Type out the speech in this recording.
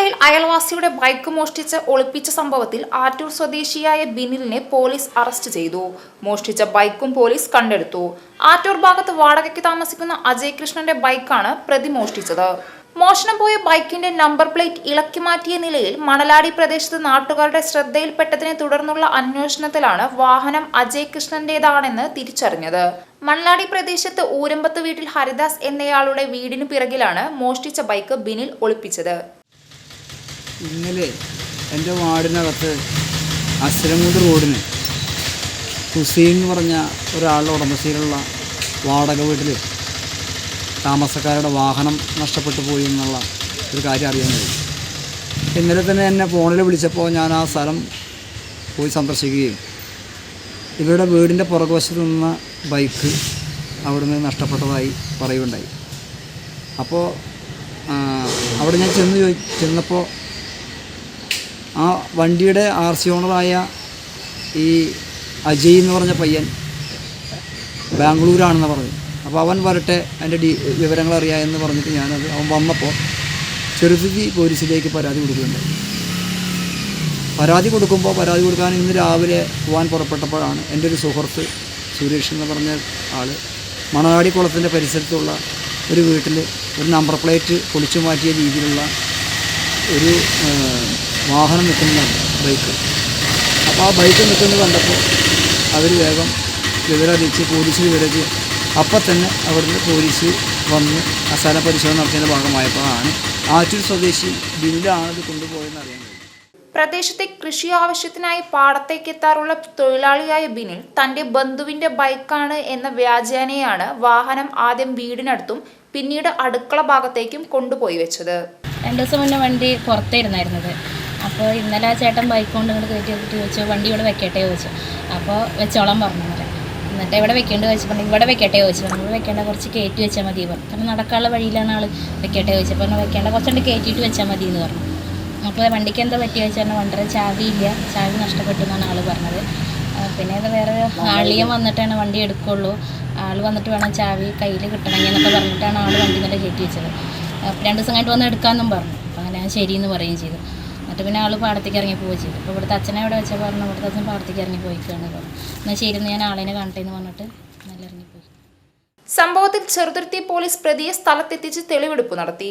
നെടുമങ്ങരയിൽ അയൽവാസിയുടെ bike മോഷ്ടിച്ച് ഒളിപ്പിച്ച സംഭവത്തിൽ ആറ്റൂർ സ്വദേശിയായ ബിനിലിനെ പോലീസ് അറസ്റ്റ് ചെയ്തു. മോഷ്ടിച്ച ബൈക്കും പോലീസ് കണ്ടെടുത്തു. ആറ്റൂർ ഭാഗത്ത് വാടകയ്ക്ക് താമസിക്കുന്ന അജയ് കൃഷ്ണന്റെ ബൈക്കാണ് പ്രതി മോഷ്ടിച്ചത്. മോഷണം പോയ ബൈക്കിന്റെ നമ്പർ പ്ലേറ്റ് ഇളക്കി മാറ്റിയ നിലയിൽ മണലാടി പ്രദേശത്ത് നാട്ടുകാരുടെ ശ്രദ്ധയിൽപ്പെട്ടതിനെ തുടർന്നുള്ള അന്വേഷണത്തിലാണ് വാഹനം അജയ് കൃഷ്ണന്റേതാണെന്ന് തിരിച്ചറിഞ്ഞത്. മണലാടി പ്രദേശത്ത് ഊരമ്പത്ത് വീട്ടിൽ ഹരിദാസ് എന്നയാളുടെ വീടിനു പിറകിലാണ് മോഷ്ടിച്ച ബൈക്ക് ബിനിൽ ഒളിപ്പിച്ചത്. ഇന്നലെ എന്റെ വാർഡിനകത്ത് അസ്രമുണ്ട് റോഡിന് ഹുസൈൻ എന്ന് പറഞ്ഞ ഒരാളുടെ ഉടമസ്ഥയിലുള്ള വാടക വീട്ടിൽ താമസക്കാരുടെ വാഹനം നഷ്ടപ്പെട്ടു പോയി എന്നുള്ള ഒരു കാര്യം അറിയാൻ കഴിയും. ഇന്നലെ തന്നെ എന്നെ ഫോണിൽ വിളിച്ചപ്പോൾ ഞാൻ ആ സ്ഥലം പോയി സന്ദർശിക്കുകയും ഇവരുടെ വീടിന്റെ പുറകുവശത്ത് നിന്ന ബൈക്ക് അവിടുന്ന് നഷ്ടപ്പെട്ടതായി പറയുകയുണ്ടായി. അപ്പോൾ അവിടെ ഞാൻ ചെന്ന് ചെന്നപ്പോൾ ആ വണ്ടിയുടെ ആർ സി ഓണറായ ഈ അജയ് എന്ന് പറഞ്ഞ പയ്യൻ ബാംഗ്ലൂരാണെന്ന് പറഞ്ഞു അപ്പോൾ അവൻ വരട്ടെ അതിന്റെ ഡി വിവരങ്ങൾ അറിയാം എന്ന് പറഞ്ഞിട്ട് ഞാനത് അവൻ വന്നപ്പോൾ ചെറുതുരുത്തി പോലീസിലേക്ക് പരാതി കൊടുക്കുകയുണ്ടായി പരാതി കൊടുക്കുമ്പോൾ പരാതി കൊടുക്കാൻ ഇന്ന് രാവിലെ പോകാൻ പുറപ്പെട്ടപ്പോഴാണ് എന്റെ ഒരു സുഹൃത്ത് സുരേഷ് എന്ന് പറഞ്ഞ ആൾ മണവാടി കുളത്തിന്റെ പരിസരത്തുള്ള ഒരു വീട്ടിൽ ഒരു നമ്പർ പ്ലേറ്റ് പൊളിച്ചു മാറ്റിയ രീതിയിലുള്ള ഒരു വാഹനം നിൽക്കുന്നതാണ് ബൈക്ക്. അപ്പോൾ ആ ബൈക്ക് നിൽക്കുന്നത് കണ്ടപ്പോൾ അവർ വേഗം വിവരറിയിച്ച് പോലീസിൽ വിവരിച്ച് അപ്പം തന്നെ അവിടുന്ന് പോലീസ് വന്ന് ആ സ്ഥല പരിശോധന നടത്തിയതിന്റെ ഭാഗമായപ്പോഴാണ് ആറ്റൂർ സ്വദേശി ബില്ലാണ് ഇത് കൊണ്ടുപോയെന്ന് അറിയാൻ പ്രദേശത്തെ കൃഷി ആവശ്യത്തിനായി പാടത്തേക്ക് എത്താറുള്ള തൊഴിലാളിയായ ബിനിൽ തന്റെ ബന്ധുവിന്റെ ബൈക്കാണ് എന്ന വ്യാജേനയാണ് വാഹനം ആദ്യം വീടിനടുത്തും പിന്നീട് അടുക്കള ഭാഗത്തേക്കും കൊണ്ടുപോയി വെച്ചത്. രണ്ടു ദിവസം മുന്നേ വണ്ടി പുറത്തായിരുന്നായിരുന്നത് അപ്പോൾ ഇന്നലെ ആ ചേട്ടൻ ബൈക്ക് കൊണ്ട് ഇങ്ങോട്ട് കയറ്റി വെച്ചിട്ട് ചോദിച്ചു വണ്ടി ഇവിടെ വെക്കട്ടെ? ചോദിച്ചു. അപ്പോൾ വെച്ചോളാൻ പറഞ്ഞു എന്നിട്ട് എവിടെ വെക്കേണ്ടത്? ചോദിച്ചപ്പോൾ ഇവിടെ വെക്കട്ടെ? ചോദിച്ചു. നമ്മൾ വെക്കേണ്ട കുറച്ച് കയറ്റി വെച്ചാൽ മതി പറഞ്ഞു. കാരണം നടക്കാനുള്ള വഴിയിലാണ് ആൾ വെക്കട്ടെ? ചോദിച്ചപ്പോൾ പറഞ്ഞു വെക്കേണ്ട കുറച്ചുകൊണ്ട് കയറ്റിയിട്ട് വെച്ചാൽ മതി എന്ന് പറഞ്ഞു. അപ്പോൾ വണ്ടിക്ക് എന്താ പറ്റിയ വെച്ചാൽ വണ്ടിയുടെ ചാവിയില്ല ചാവി നഷ്ടപ്പെട്ടു എന്നാണ് ആൾ പറഞ്ഞത്. പിന്നെ അത് വേറെ ആളിയം വന്നിട്ടാണ് വണ്ടി എടുക്കുള്ളൂ. ആൾ വന്നിട്ട് വേണം ചാവി കയ്യിൽ കിട്ടണമെങ്കിൽ എന്നൊക്കെ പറഞ്ഞിട്ടാണ് ആൾ വണ്ടി നല്ല കയറ്റി വെച്ചത്. രണ്ട് ദിവസം കഴിഞ്ഞിട്ട് വന്ന് എടുക്കാമെന്നും പറഞ്ഞു. അപ്പോൾ അങ്ങനെ ശരിയെന്ന് പറയുകയും ചെയ്തു. എന്നിട്ട് പിന്നെ ആൾ പാടത്തേക്ക് ഇറങ്ങി പോവുകയും ചെയ്തു. അപ്പോൾ ഇവിടുത്തെ അച്ഛനെ അവിടെ വെച്ചാൽ പറഞ്ഞു ഇവിടുത്തെ അച്ഛൻ പാടത്തേക്ക് ഇറങ്ങി പോയിക്കാണ് എന്നാൽ ശരി ഞാൻ ആളിനെ കാണട്ടെ എന്ന് പറഞ്ഞിട്ട് നല്ല ഇറങ്ങിപ്പോയി. സംഭവത്തിൽ ചെറുതുരുത്തി പോലീസ് പ്രതിയെ സ്ഥലത്തെത്തിച്ച് തെളിവെടുപ്പ് നടത്തി.